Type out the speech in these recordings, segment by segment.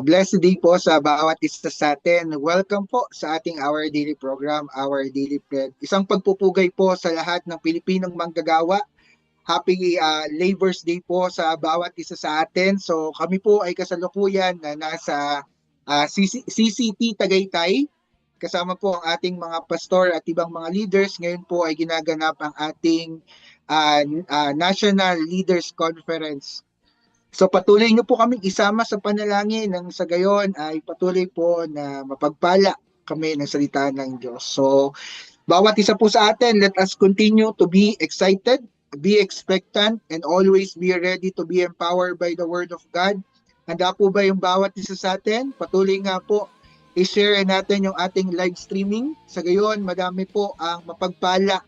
A blessed day po sa bawat isa sa atin. Welcome po sa ating Our Daily Program, Our Daily Bread. Isang pagpupugay po sa lahat ng Pilipinong manggagawa. Happy uh, Labor's Day po sa bawat isa sa atin. So kami po ay kasalukuyan na nasa uh, CC- CCT Tagaytay. Kasama po ang ating mga pastor at ibang mga leaders. Ngayon po ay ginaganap ang ating uh, uh, National Leaders Conference So patuloy niyo po kaming isama sa panalangin nang sa gayon ay patuloy po na mapagpala kami ng salita ng Diyos. So bawat isa po sa atin, let us continue to be excited, be expectant, and always be ready to be empowered by the Word of God. Handa po ba yung bawat isa sa atin? Patuloy nga po, i-share natin yung ating live streaming. Sa gayon, madami po ang mapagpala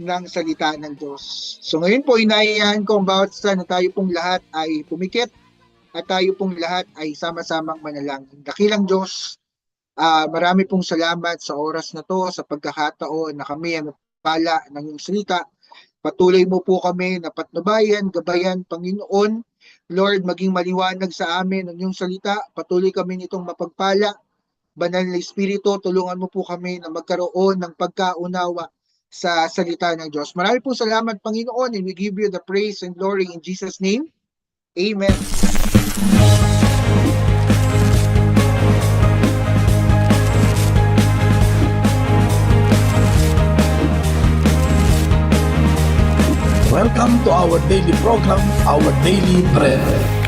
ng salita ng Diyos. So ngayon po, inaiyahan ko ang bawat isa na tayo pong lahat ay pumikit at tayo pong lahat ay sama-samang manalangin. Dakilang Diyos, uh, marami pong salamat sa oras na to, sa pagkakataon na kami ang pala ng iyong salita. Patuloy mo po kami na patnubayan, gabayan, Panginoon. Lord, maging maliwanag sa amin ang iyong salita. Patuloy kami nitong mapagpala. Banal na Espiritu, tulungan mo po kami na magkaroon ng pagkaunawa sa salita ng Diyos. Marami po salamat Panginoon and we give you the praise and glory in Jesus name. Amen. Welcome to our daily program, Our Daily Bread.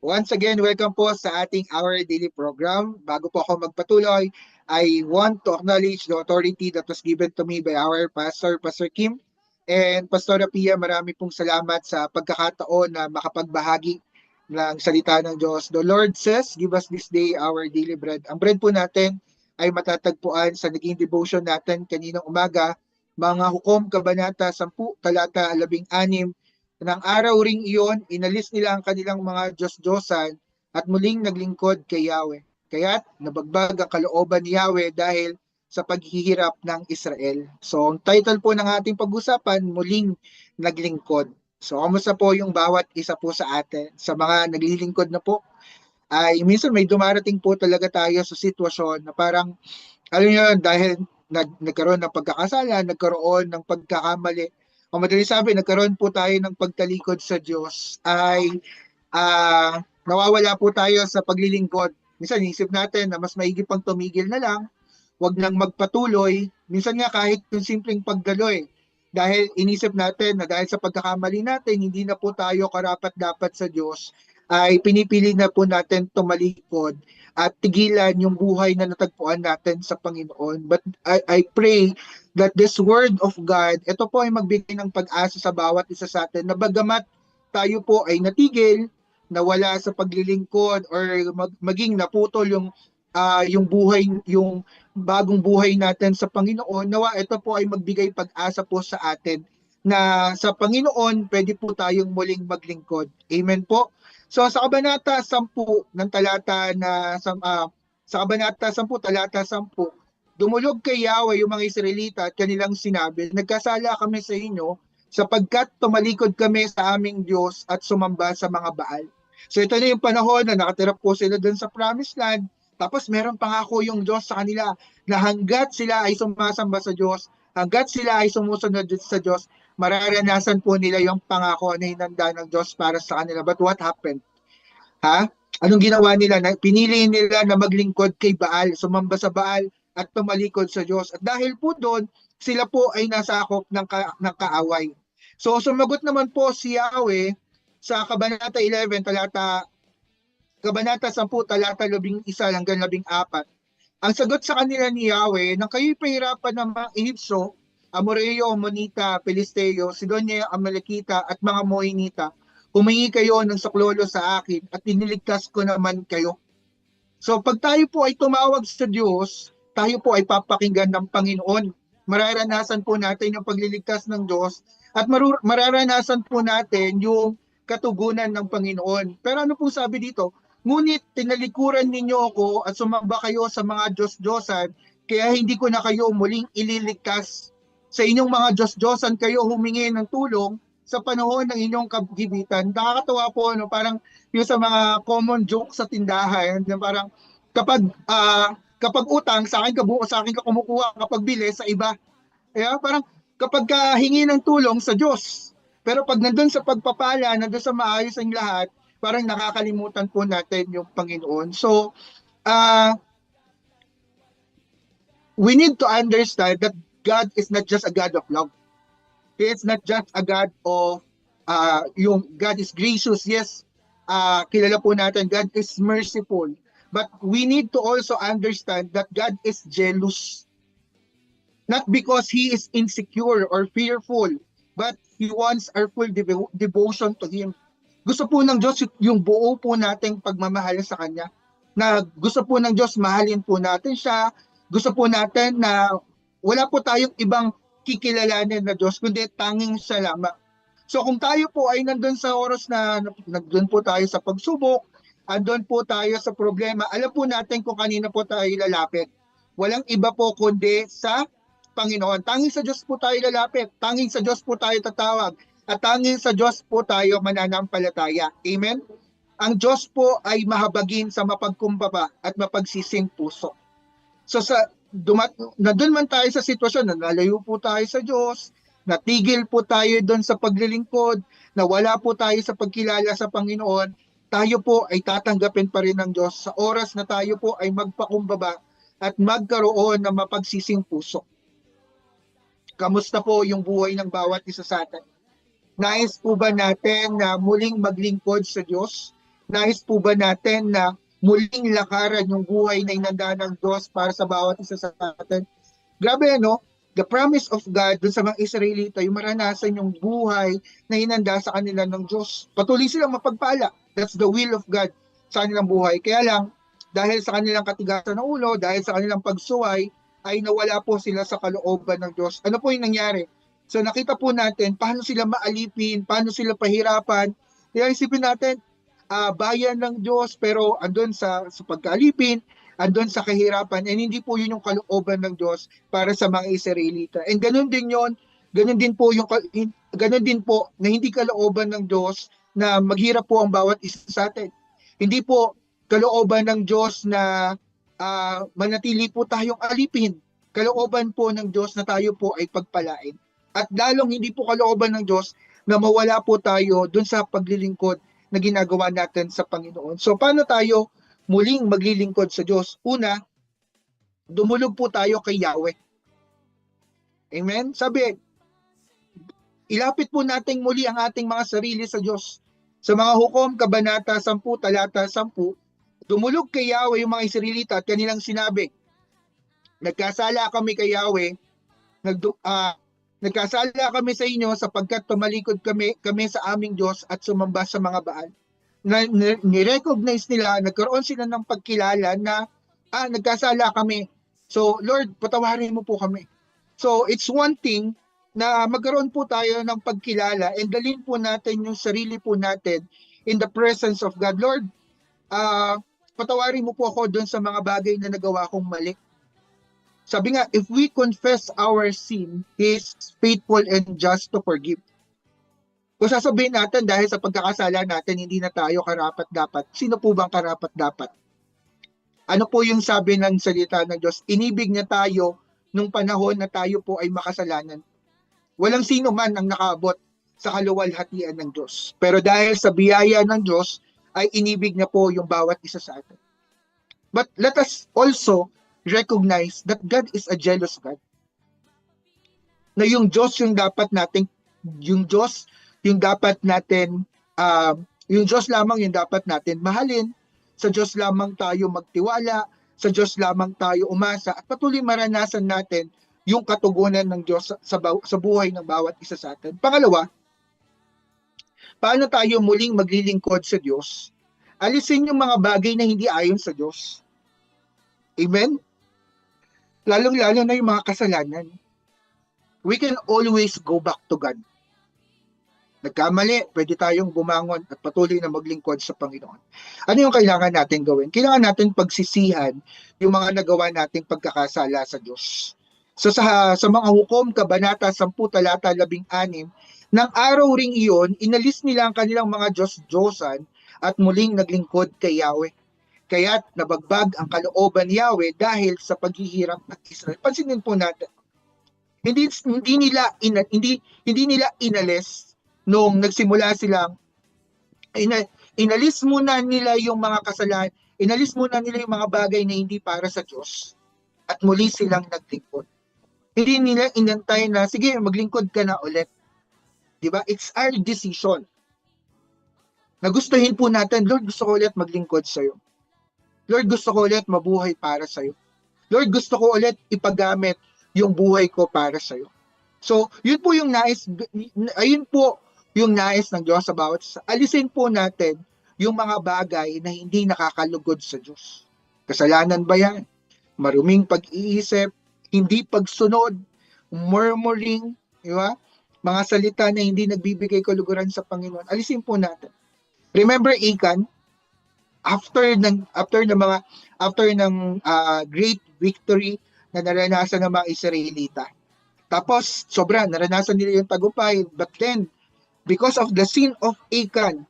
Once again, welcome po sa ating Our Daily Program. Bago po ako magpatuloy, I want to acknowledge the authority that was given to me by our pastor, Pastor Kim. And Pastor Pia, marami pong salamat sa pagkakataon na makapagbahagi ng salita ng Diyos. The Lord says, give us this day our daily bread. Ang bread po natin ay matatagpuan sa naging devotion natin kaninang umaga, mga hukom, kabanata 10, talata 16, ng araw ring iyon, inalis nila ang kanilang mga Diyos-Diyosan at muling naglingkod kay Yahweh. Kaya't nabagbag ang kalooban ni Yahweh dahil sa paghihirap ng Israel. So, ang title po ng ating pag-usapan, muling naglingkod. So, kamusta po yung bawat isa po sa atin? Sa mga naglilingkod na po, ay minsan may dumarating po talaga tayo sa sitwasyon na parang, alam nyo, dahil nag, nagkaroon ng pagkakasala, nagkaroon ng pagkakamali, o madali sabi, nagkaroon po tayo ng pagtalikod sa Diyos ay uh, nawawala po tayo sa paglilingkod. Minsan isip natin na mas maigi pang tumigil na lang, wag nang magpatuloy. Minsan nga kahit yung simpleng pagdaloy. Dahil inisip natin na dahil sa pagkakamali natin, hindi na po tayo karapat dapat sa Diyos, ay pinipili na po natin tumalikod at tigilan yung buhay na natagpuan natin sa Panginoon. But I, I pray that this word of God, ito po ay magbigay ng pag-asa sa bawat isa sa atin na bagamat tayo po ay natigil, nawala sa paglilingkod or mag, maging naputol yung uh, yung buhay yung bagong buhay natin sa Panginoon nawa ito po ay magbigay pag-asa po sa atin na sa Panginoon pwede po tayong muling maglingkod. Amen po. So sa kabanata 10 ng talata na uh, sa kabanata 10 talata 10 Dumulog kay Yahweh yung mga Israelita at kanilang sinabi, Nagkasala kami sa inyo sapagkat tumalikod kami sa aming Diyos at sumamba sa mga Baal. So ito na yung panahon na nakatira po sila doon sa promised land. Tapos meron pangako yung Diyos sa kanila na hanggat sila ay sumasamba sa Diyos, hanggat sila ay sumusunod sa Diyos, mararanasan po nila yung pangako na hinanda ng Diyos para sa kanila. But what happened? Ha? Anong ginawa nila? Pinili nila na maglingkod kay Baal, sumamba sa Baal, at tumalikod sa Diyos. At dahil po doon, sila po ay nasakop ng, ka, ng kaaway. So sumagot naman po si Yahweh sa Kabanata 11 talata Kabanata 10 talata 11 hanggang 14. Ang sagot sa kanila ni Yahweh, nang kayo'y pahirapan ng mga Ehipsyo, Amoreo, Monita, Pelisteo, Sidonia, Amalekita at mga Moinita, humingi kayo ng saklolo sa akin at iniligtas ko naman kayo. So pag tayo po ay tumawag sa Diyos, tayo po ay papakinggan ng Panginoon. Mararanasan po natin yung pagliligtas ng Diyos at mararanasan po natin yung katugunan ng Panginoon. Pero ano po sabi dito? Ngunit tinalikuran ninyo ako at sumamba kayo sa mga Diyos-Diyosan, kaya hindi ko na kayo muling ililigtas. Sa inyong mga Diyos-Diyosan kayo humingi ng tulong sa panahon ng inyong kagibitan. Nakakatawa po, no? parang yung sa mga common joke sa tindahan, na parang kapag ah, kapag utang, sa akin ka buo, sa akin ka kumukuha, kapag bili, sa iba. Kaya parang kapag ka hingi ng tulong sa Diyos, pero pag nandun sa pagpapala, nandun sa maayos ang lahat, parang nakakalimutan po natin yung Panginoon. So, ah we need to understand that God is not just a God of love. He is not just a God of uh, yung God is gracious. Yes, uh, kilala po natin God is merciful. But we need to also understand that God is jealous. Not because He is insecure or fearful, but He wants our full devo- devotion to Him. Gusto po ng Diyos yung buo po nating pagmamahal sa Kanya. Na gusto po ng Diyos mahalin po natin siya. Gusto po natin na wala po tayong ibang kikilalanin na Diyos, kundi tanging siya lamang. So kung tayo po ay nandun sa oras na nandun po tayo sa pagsubok, andun po tayo sa problema, alam po natin kung kanino po tayo lalapit. Walang iba po kundi sa Panginoon. Tanging sa Diyos po tayo lalapit. Tanging sa Diyos po tayo tatawag. At tanging sa Diyos po tayo mananampalataya. Amen? Ang Diyos po ay mahabagin sa mapagkumbaba at mapagsising puso. So sa dumat nandun man tayo sa sitwasyon na nalayo po tayo sa Diyos, natigil po tayo doon sa paglilingkod, na wala po tayo sa pagkilala sa Panginoon, tayo po ay tatanggapin pa rin ng Diyos sa oras na tayo po ay magpakumbaba at magkaroon ng mapagsising puso. Kamusta po yung buhay ng bawat isa sa atin? Nais po ba natin na muling maglingkod sa Diyos? Nais po ba natin na muling lakaran yung buhay na inanda ng Diyos para sa bawat isa sa atin? Grabe, no? The promise of God dun sa mga Israelita, yung maranasan yung buhay na inanda sa kanila ng Diyos. Patuloy silang mapagpala. That's the will of God sa kanilang buhay. Kaya lang, dahil sa kanilang katigasan ng ulo, dahil sa kanilang pagsuway, ay nawala po sila sa kalooban ng Diyos. Ano po yung nangyari? So nakita po natin paano sila maalipin, paano sila pahirapan. Kaya isipin natin, ah, bayan ng Diyos pero andun sa, sa pagkaalipin, andun sa kahirapan, and hindi po yun yung kalooban ng Diyos para sa mga Israelita. And ganun din yon ganun din po yung ganun din po na hindi kalooban ng Diyos na maghirap po ang bawat isa sa atin. Hindi po kalooban ng Diyos na ah, manatili po tayong alipin. Kalooban po ng Diyos na tayo po ay pagpalain. At lalong hindi po kalooban ng Diyos na mawala po tayo dun sa paglilingkod na ginagawa natin sa Panginoon. So paano tayo muling maglilingkod sa Diyos? Una, dumulog po tayo kay Yahweh. Amen? Sabi, ilapit po natin muli ang ating mga sarili sa Diyos. Sa mga hukom, Kabanata 10, Talata 10, dumulog kay Yahweh yung mga Israelita at kanilang sinabi, Nagkasala kami kay Yahweh, nagdu, ah, nagkasala kami sa inyo sapagkat tumalikod kami, kami sa aming Diyos at sumamba sa mga baal. Na, ni- ni-recognize nila, nagkaroon sila ng pagkilala na ah, nagkasala kami. So, Lord, patawarin mo po kami. So, it's one thing na magkaroon po tayo ng pagkilala and dalhin po natin yung sarili po natin in the presence of God. Lord, ah, patawarin mo po ako doon sa mga bagay na nagawa kong mali. Sabi nga, if we confess our sin, He is faithful and just to forgive. Kung sasabihin natin dahil sa pagkakasala natin, hindi na tayo karapat-dapat, sino po bang karapat-dapat? Ano po yung sabi ng salita ng Diyos? Inibig niya tayo nung panahon na tayo po ay makasalanan. Walang sino man ang nakaabot sa kaluwalhatian ng Diyos. Pero dahil sa biyaya ng Diyos, ay inibig niya po yung bawat isa sa atin. But let us also recognize that God is a jealous God. Na yung Diyos yung dapat nating yung Diyos yung dapat natin um, yung Diyos lamang yung dapat natin mahalin. Sa Diyos lamang tayo magtiwala, sa Diyos lamang tayo umasa at patuloy maranasan natin yung katugunan ng Diyos sa, sa, sa buhay ng bawat isa sa atin. Pangalawa, paano tayo muling maglilingkod sa Diyos? Alisin yung mga bagay na hindi ayon sa Diyos. Amen? Lalong-lalo na yung mga kasalanan. We can always go back to God. Nagkamali, pwede tayong bumangon at patuloy na maglingkod sa Panginoon. Ano yung kailangan natin gawin? Kailangan natin pagsisihan yung mga nagawa nating pagkakasala sa Diyos. So sa, sa mga hukom, Kabanata 10, talata 16, Nang araw ring iyon, inalis nila ang kanilang mga Diyos-Diyosan at muling naglingkod kay Yahweh. Kaya't nabagbag ang kalooban ni Yahweh dahil sa paghihirap ng Israel. Pansinin po natin. Hindi hindi nila ina, hindi hindi nila inalis nung nagsimula silang ina, inalis muna nila yung mga kasalanan, inalis muna nila yung mga bagay na hindi para sa Diyos at muli silang naglingkod. Hindi nila inantay na, sige, maglingkod ka na ulit. Di ba? It's our decision. Nagustuhin po natin, Lord, gusto ko ulit maglingkod sa'yo. Lord, gusto ko ulit mabuhay para sa'yo. Lord, gusto ko ulit ipagamit yung buhay ko para sa'yo. So, yun po yung nais, ayun po yung nais ng Diyos sa bawat isa. Alisin po natin yung mga bagay na hindi nakakalugod sa Diyos. Kasalanan ba yan? Maruming pag-iisip, hindi pagsunod, murmuring, di ba? Mga salita na hindi nagbibigay kaluguran sa Panginoon. Alisin po natin. Remember Achan, after ng after ng mga after ng uh, great victory na naranasan ng mga Israelita. Tapos sobra naranasan nila yung tagumpay, but then because of the sin of Achan,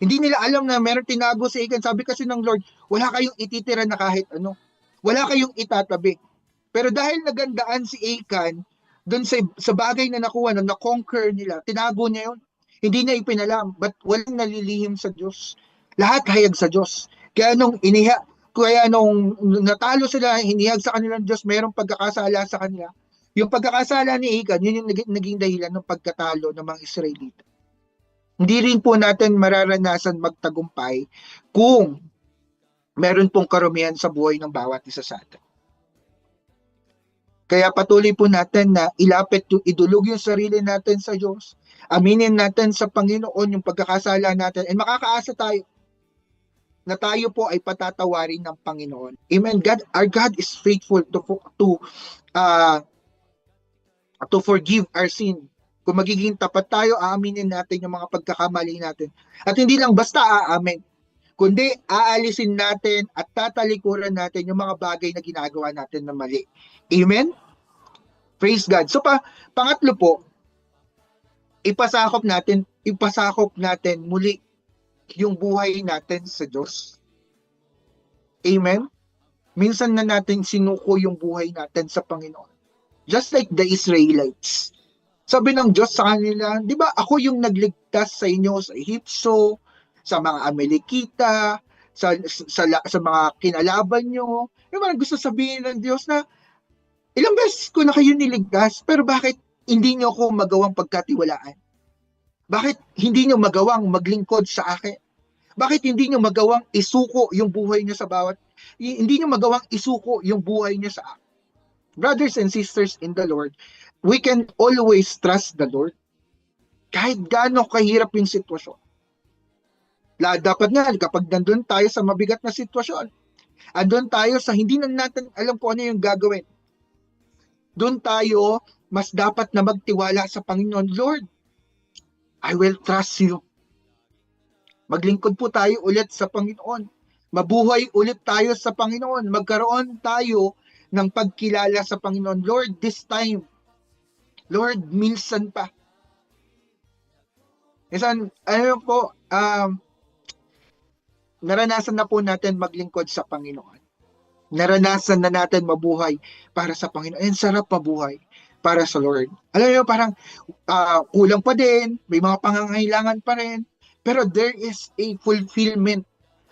hindi nila alam na meron tinago si Achan. Sabi kasi ng Lord, wala kayong ititira na kahit ano. Wala kayong itatabi. Pero dahil nagandaan si Achan, doon sa, sa bagay na nakuha, na na-conquer nila, tinago niya yun. Hindi niya ipinalam, but walang nalilihim sa Diyos. Lahat hayag sa Diyos. Kaya nung iniha, kaya nung natalo sila, hinihag sa kanilang Diyos, mayroong pagkakasala sa kanila. Yung pagkakasala ni Achan, yun yung naging, naging dahilan ng pagkatalo ng mga Israelita. Hindi rin po natin mararanasan magtagumpay kung meron pong karumihan sa buhay ng bawat isa sa atin. Kaya patuloy po natin na ilapit yung idulog yung sarili natin sa Diyos. Aminin natin sa Panginoon yung pagkakasala natin and makakaasa tayo na tayo po ay patatawarin ng Panginoon. Amen. God, our God is faithful to to uh, to forgive our sin. Kung magiging tapat tayo, aaminin natin yung mga pagkakamali natin. At hindi lang basta aamin, kundi aalisin natin at tatalikuran natin yung mga bagay na ginagawa natin na mali. Amen? Praise God. So pa, pangatlo po, ipasakop natin, ipasakop natin muli yung buhay natin sa Diyos. Amen? Minsan na natin sinuko yung buhay natin sa Panginoon. Just like the Israelites. Sabi ng Diyos sa kanila, di ba ako yung nagligtas sa inyo sa Egypto, sa mga Amalekita, sa, sa, sa mga kinalaban nyo. Yung mga gusto sabihin ng Diyos na Ilang beses ko na kayo niligtas, pero bakit hindi nyo ako magawang pagkatiwalaan? Bakit hindi nyo magawang maglingkod sa akin? Bakit hindi nyo magawang isuko yung buhay nyo sa bawat, hindi nyo magawang isuko yung buhay nyo sa akin? Brothers and sisters in the Lord, we can always trust the Lord. Kahit gaano kahirap yung sitwasyon. La, dapat nga, kapag nandun tayo sa mabigat na sitwasyon, andun tayo sa hindi na natin alam kung ano yung gagawin doon tayo mas dapat na magtiwala sa Panginoon. Lord, I will trust you. Maglingkod po tayo ulit sa Panginoon. Mabuhay ulit tayo sa Panginoon. Magkaroon tayo ng pagkilala sa Panginoon. Lord, this time, Lord, minsan pa. Isan, ano po, um, naranasan na po natin maglingkod sa Panginoon naranasan na natin mabuhay para sa Panginoon. And sarap mabuhay para sa Lord. Alam niyo, parang uh, kulang pa din, may mga pangangailangan pa rin, pero there is a fulfillment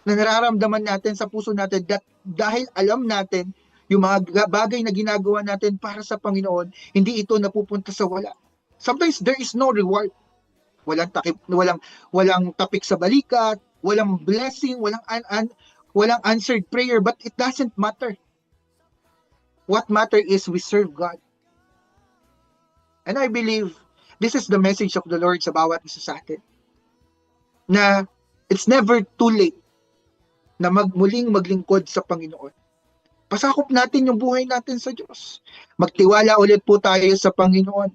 na nararamdaman natin sa puso natin that dahil alam natin yung mga bagay na ginagawa natin para sa Panginoon, hindi ito napupunta sa wala. Sometimes there is no reward. Walang takip, walang walang tapik sa balikat, walang blessing, walang an, an, walang answered prayer, but it doesn't matter. What matter is we serve God. And I believe this is the message of the Lord sa bawat isa sa atin. Na it's never too late na magmuling maglingkod sa Panginoon. Pasakop natin yung buhay natin sa Diyos. Magtiwala ulit po tayo sa Panginoon.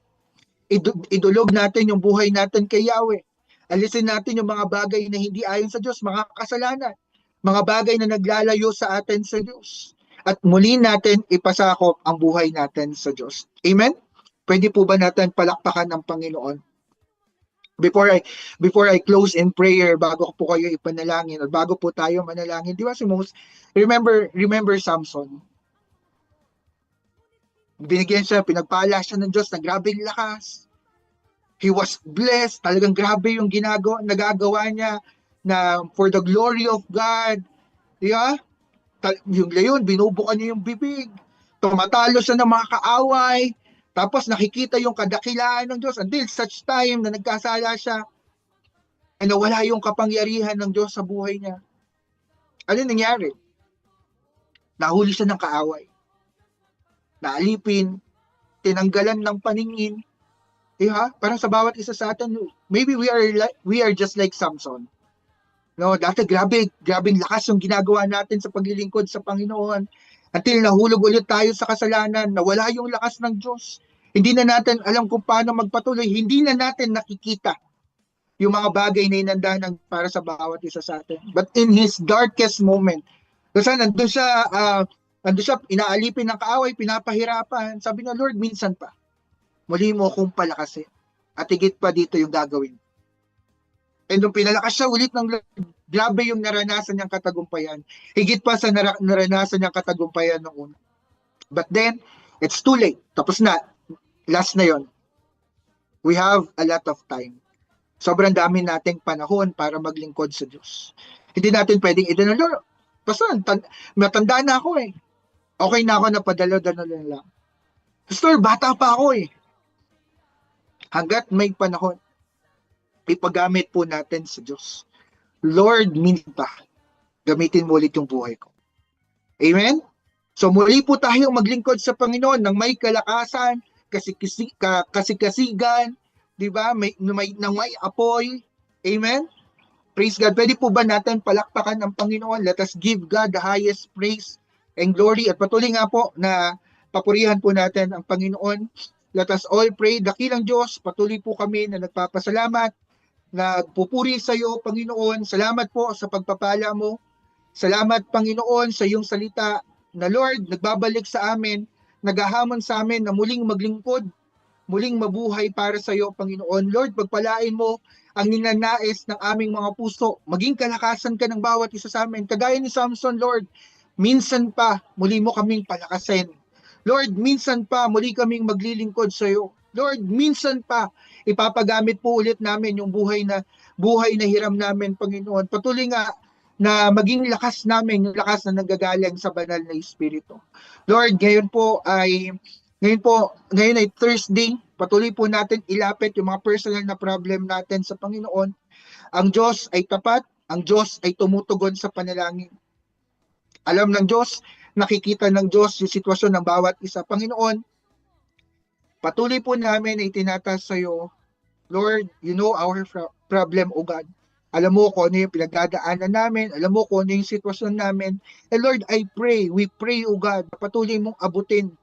Idulog natin yung buhay natin kay Yahweh. Alisin natin yung mga bagay na hindi ayon sa Diyos, mga kasalanan mga bagay na naglalayo sa atin sa Diyos. at muli natin ipasakop ang buhay natin sa Diyos. Amen? Pwede po ba natin palakpakan ng Panginoon? Before I before I close in prayer, bago po kayo ipanalangin at bago po tayo manalangin, di ba si Moses, remember remember Samson, binigyan siya, pinagpala siya ng Diyos na grabing lakas. He was blessed. Talagang grabe yung ginagawa, nagagawa niya na for the glory of God. Yeah? Ta- Yung leon, binubukan niya yung bibig. Tumatalo siya ng mga kaaway. Tapos nakikita yung kadakilaan ng Diyos until such time na nagkasala siya. And nawala yung kapangyarihan ng Diyos sa buhay niya. Ano nangyari? Nahuli siya ng kaaway naalipin, tinanggalan ng paningin. Eh ha? Parang sa bawat isa sa atin, maybe we are like, we are just like Samson. No, dati grabe, grabing lakas yung ginagawa natin sa paglilingkod sa Panginoon. Until nahulog ulit tayo sa kasalanan, nawala yung lakas ng Diyos. Hindi na natin alam kung paano magpatuloy. Hindi na natin nakikita yung mga bagay na inanda ng para sa bawat isa sa atin. But in his darkest moment, kasi nandun siya, ah, Ando siya, inaalipin ng kaaway, pinapahirapan. Sabi niya, Lord, minsan pa. Muli mo akong palakasin. At higit pa dito yung gagawin. And nung pinalakas siya ulit ng grabe yung naranasan niyang katagumpayan. Higit pa sa nara- naranasan niyang katagumpayan nung una. But then, it's too late. Tapos na. Last na yon. We have a lot of time. Sobrang dami nating panahon para maglingkod sa Diyos. Hindi natin pwedeng idin Lord, basta tan- matanda na ako eh okay na ako na padalo-dalo lang. Pastor, bata pa ako eh. Hanggat may panahon, ipagamit po natin sa Diyos. Lord, minsan pa, gamitin mo ulit yung buhay ko. Amen? So muli po tayong maglingkod sa Panginoon ng may kalakasan, kasi kasikasigan, di ba? May, may, nang may apoy. Amen? Praise God. Pwede po ba natin palakpakan ng Panginoon? Let us give God the highest praise and glory. At patuloy nga po na papurihan po natin ang Panginoon. Let us all pray. Dakilang Diyos, patuloy po kami na nagpapasalamat, nagpupuri sa iyo, Panginoon. Salamat po sa pagpapala mo. Salamat, Panginoon, sa iyong salita na Lord, nagbabalik sa amin, naghahamon sa amin na muling maglingkod, muling mabuhay para sa iyo, Panginoon. Lord, pagpalain mo ang ninanais ng aming mga puso. Maging kalakasan ka ng bawat isa sa amin. Kagaya ni Samson, Lord, minsan pa muli mo kaming palakasin. Lord, minsan pa muli kaming maglilingkod sa iyo. Lord, minsan pa ipapagamit po ulit namin yung buhay na buhay na hiram namin, Panginoon. Patuloy nga na maging lakas namin, yung lakas na nanggagaling sa banal na Espiritu. Lord, ngayon po ay ngayon po, ngayon ay Thursday. Patuloy po natin ilapit yung mga personal na problem natin sa Panginoon. Ang Diyos ay tapat, ang Diyos ay tumutugon sa panalangin. Alam ng Diyos, nakikita ng Diyos yung sitwasyon ng bawat isa. Panginoon, patuloy po namin na itinatas sa iyo, Lord, you know our problem, O God. Alam mo kung ano yung pinagdadaanan namin. Alam mo kung ano yung sitwasyon namin. And Lord, I pray, we pray, O God, patuloy mong abutin.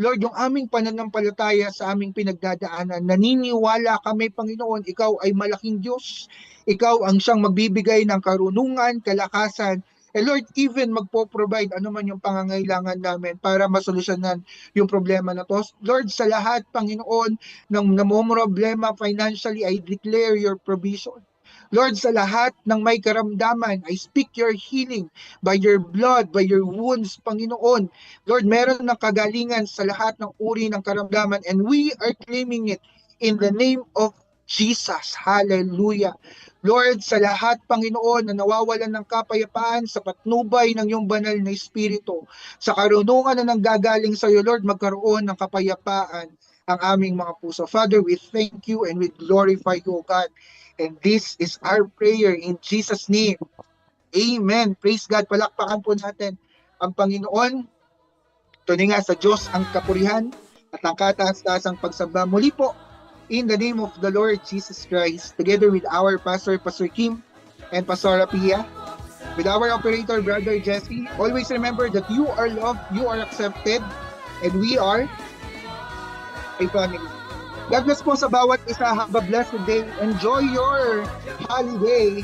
Lord, yung aming pananampalataya sa aming pinagdadaanan, naniniwala kami, Panginoon, Ikaw ay malaking Diyos. Ikaw ang siyang magbibigay ng karunungan, kalakasan, And Lord, even magpo-provide ano man yung pangangailangan namin para masolusyonan yung problema na to. Lord, sa lahat, Panginoon, ng namomroblema financially, I declare your provision. Lord, sa lahat ng may karamdaman, I speak your healing by your blood, by your wounds, Panginoon. Lord, meron ng kagalingan sa lahat ng uri ng karamdaman and we are claiming it in the name of Jesus. Hallelujah. Lord, sa lahat, Panginoon, na nawawalan ng kapayapaan sa patnubay ng iyong banal na Espiritu, sa karunungan na nanggagaling sa iyo, Lord, magkaroon ng kapayapaan ang aming mga puso. Father, we thank you and we glorify you, O God. And this is our prayer in Jesus' name. Amen. Praise God. Palakpakan po natin ang Panginoon. Tunay nga sa Diyos ang kapurihan at ang kataas-taasang pagsamba. Muli po, in the name of the Lord Jesus Christ, together with our pastor, Pastor Kim, and Pastor Pia, with our operator, Brother Jesse, always remember that you are loved, you are accepted, and we are a family. God bless po sa bawat isa. Have a blessed day. Enjoy your holiday.